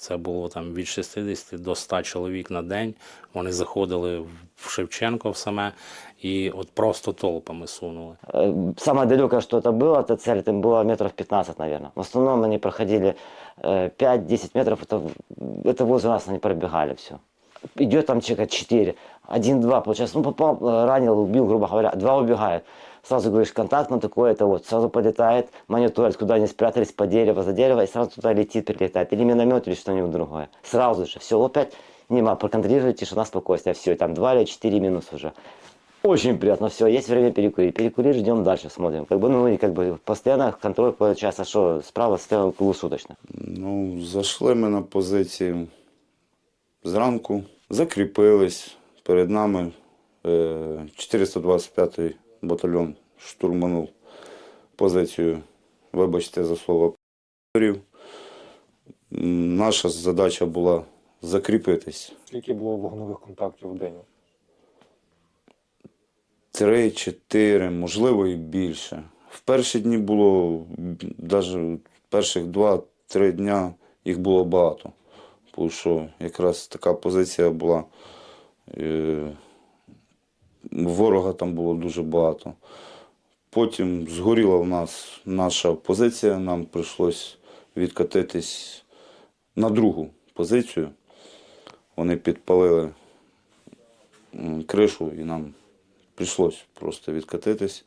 Це було там від 60 до 100 чоловік на день. Вони заходили в Шевченко в саме і от просто толпами сунули. Э, Самое далекое, что это было, эта цель, это было метров 15, наверное. В основном они проходили э, 5-10 метров, это, это возле нас они пробегали все. Идет там человека 4, один-два, получается, ну попал, ранил, убил, грубо говоря, два убегают. Сразу говоришь, контакт на такое-то вот, сразу подлетает, мониторит, куда они спрятались, по дерево, за дерево, и сразу туда летит, прилетает. Или миномет, или что-нибудь другое. Сразу же, все, опять, нема, проконтролировать, тишина, спокойствие, все, там два или четыре минус уже. Очень приятно, все, есть время перекурить. Перекурить, ждем дальше, смотрим. Как бы, ну, и как бы постоянно контроль получается, что справа стоял круглосуточно. Ну, зайшли ми на позицію зранку, закріпились. Перед нами е, 425-й батальйон штурманув позицію, вибачте за слово, «п***рів». Наша задача була закріпитись. Скільки було вогневих контактів в день? Три, чотири, можливо, і більше. В перші дні було, навіть перших два-три дня їх було багато. Тому що якраз така позиція була. Ворога там було дуже багато. Потім згоріла в нас наша позиція, нам прийшлось відкатитись на другу позицію. Вони підпалили кришу і нам прийшлось просто відкатитись.